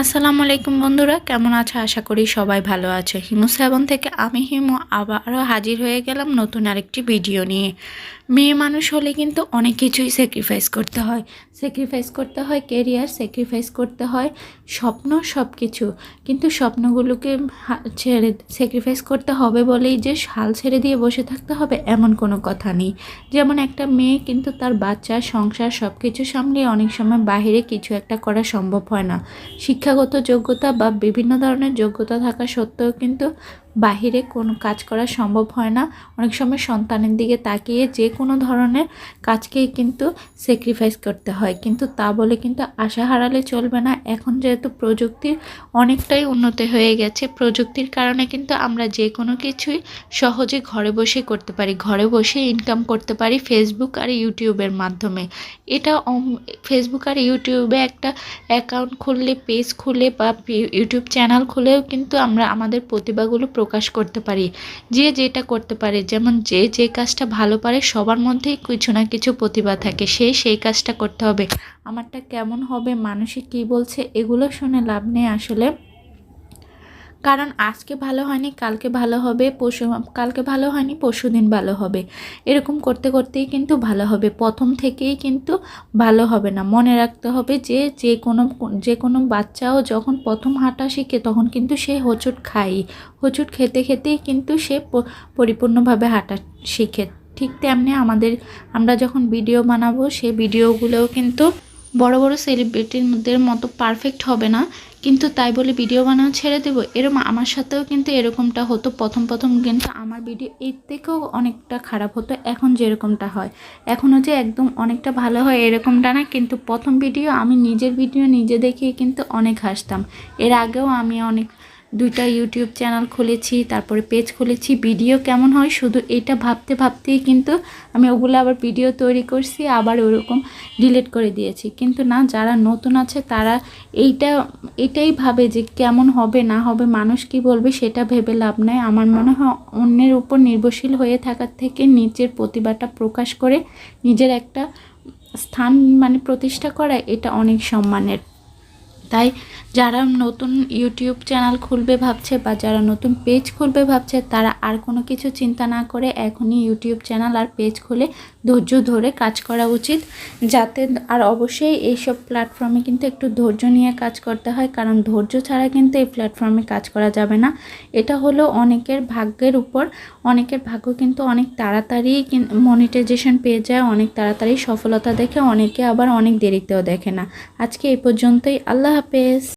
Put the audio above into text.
আসসালামু আলাইকুম বন্ধুরা, কেমন আছো? আশা করি সবাই ভালো আছে। হিমু সেভন থেকে আমি হিমু আবারও হাজির হয়ে গেলাম নতুন আরেকটি ভিডিও নিয়ে। মেয়ে মানুষ হলে কিন্তু অনেক কিছুই স্যাক্রিফাইস করতে হয়। স্যাক্রিফাইস করতে হয় কেরিয়ার স্যাক্রিফাইস করতে হয় স্বপ্ন সব কিছু কিন্তু স্বপ্নগুলোকে ছেড়ে স্যাক্রিফাইস করতে হবে বলেই যে হাল ছেড়ে দিয়ে বসে থাকতে হবে এমন কোনো কথা নেই। যেমন একটা মেয়ে কিন্তু তার বাচ্চা, সংসার সব কিছু সামলিয়ে অনেক সময় বাইরে কিছু একটা করা সম্ভব হয় না। শিক্ষাগত যোগ্যতা বা বিভিন্ন ধরনের যোগ্যতা থাকা সত্ত্বেও কিন্তু বাহিরে কোনো কাজ করা সম্ভব হয় না। অনেক সময় সন্তানের দিকে তাকিয়ে যে কোনো ধরনের কাজকেই কিন্তু স্যাক্রিফাইস করতে হয়। কিন্তু তা বলে কিন্তু আশা হারালে চলবে না। এখন যেহেতু প্রযুক্তির অনেকটাই উন্নতি হয়ে গেছে, প্রযুক্তির কারণে কিন্তু আমরা যে কোনো কিছুই সহজে ঘরে বসে করতে পারি। ঘরে বসে ইনকাম করতে পারি ফেসবুক আর ইউটিউবের মাধ্যমে। এটা ফেসবুক আর ইউটিউবে একটা অ্যাকাউন্ট খুললে পেজ খুলে বা ইউটিউব চ্যানেল খুলেও কিন্তু আমরা আমাদের প্রতিভাগুলো প্রকাশ করতে পারি। যে যেটা করতে পারে, যেমন যে যে কাজটা ভালো পারে, সবার মধ্যেই কিছু না কিছু প্রতিভা থাকে। সে সেই কাজটা করতে হবে। আমারটা কেমন হবে, মানুষে কি বলছে, এগুলো শুনে লাভ নেই আসলে। কারণ আজকে ভালো হয়নি, কালকে ভালো হবে, পরশু, কালকে ভালো হয়নি পরশু দিন ভালো হবে। এরকম করতে করতেই কিন্তু ভালো হবে। প্রথম থেকেই কিন্তু ভালো হবে না। মনে রাখতে হবে যে যে কোনো যে কোনো বাচ্চাও যখন প্রথম হাঁটা শিখে তখন কিন্তু সে হোঁচট খায়। হোঁচট খেতে খেতেই কিন্তু সে পরিপূর্ণভাবে হাঁটা শিখে। ঠিক তেমনি আমাদের, আমরা যখন ভিডিও বানাবো সেই ভিডিওগুলোও কিন্তু বড় বড় সেলিব্রিটিদের মতো পারফেক্ট হবে না। কিন্তু তাই বলে ভিডিও বানানো ছেড়ে দেবো। এরকম আমার সাথেও কিন্তু এরকমটা হতো। প্রথম প্রথম কিন্তু আমার ভিডিও এর থেকেও অনেকটা খারাপ হতো। এখন যেরকমটা হয়। এখনও যে একদম অনেকটা ভালো হয় এরকমটা না, কিন্তু প্রথম ভিডিও আমি নিজের ভিডিও নিজে দেখিয়ে কিন্তু অনেক হাসতাম। এর আগেও আমি অনেক দুইটা ইউটিউব চ্যানেল খুলেছি, তারপরে পেজ খুলেছি ভিডিও কেমন হয় শুধু এটা ভাবতে ভাবতেই কিন্তু আমি ওগুলো আবার ভিডিও তৈরি করছি, আবার ওরকম ডিলিট করে দিয়েছি। কিন্তু না, যারা নতুন আছে তারা এইটা, এটাই ভাবে যে কেমন হবে, না হবে, মানুষ কি বলবে সেটা ভেবে লাভ নাই। আমার মনে হয় অন্যের উপর নির্ভরশীল হয়ে থাকার থেকে নিজের প্রতিভাটা প্রকাশ করে নিজের একটা স্থান মানে প্রতিষ্ঠা করা এটা অনেক সম্মানের তাই যারা নতুন ইউটিউব চ্যানেল খুলবে ভাবছে বা যারা নতুন পেজ খুলবে ভাবছে, তারা আর কোনো কিছু চিন্তা না করে এখনই ইউটিউব চ্যানেল আর পেজ খুলে ধৈর্য ধরে কাজ করা উচিত। যাতে আর অবশ্যই এইসব প্ল্যাটফর্মে কিন্তু একটু ধৈর্য নিয়ে কাজ করতে হয়, কারণ ধৈর্য ছাড়া কিন্তু এই প্ল্যাটফর্মে কাজ করা যাবে না। এটা হলো অনেকের ভাগ্যের উপর, অনেকের ভাগ্য কিন্তু অনেক তাড়াতাড়ি মনিটাইজেশন পেয়ে যায়, অনেক তাড়াতাড়ি সফলতা দেখে, অনেকে আবার অনেক দেরিতেও দেখে না। আজকে এই পর্যন্তই। আল্লাহ হাফেজ।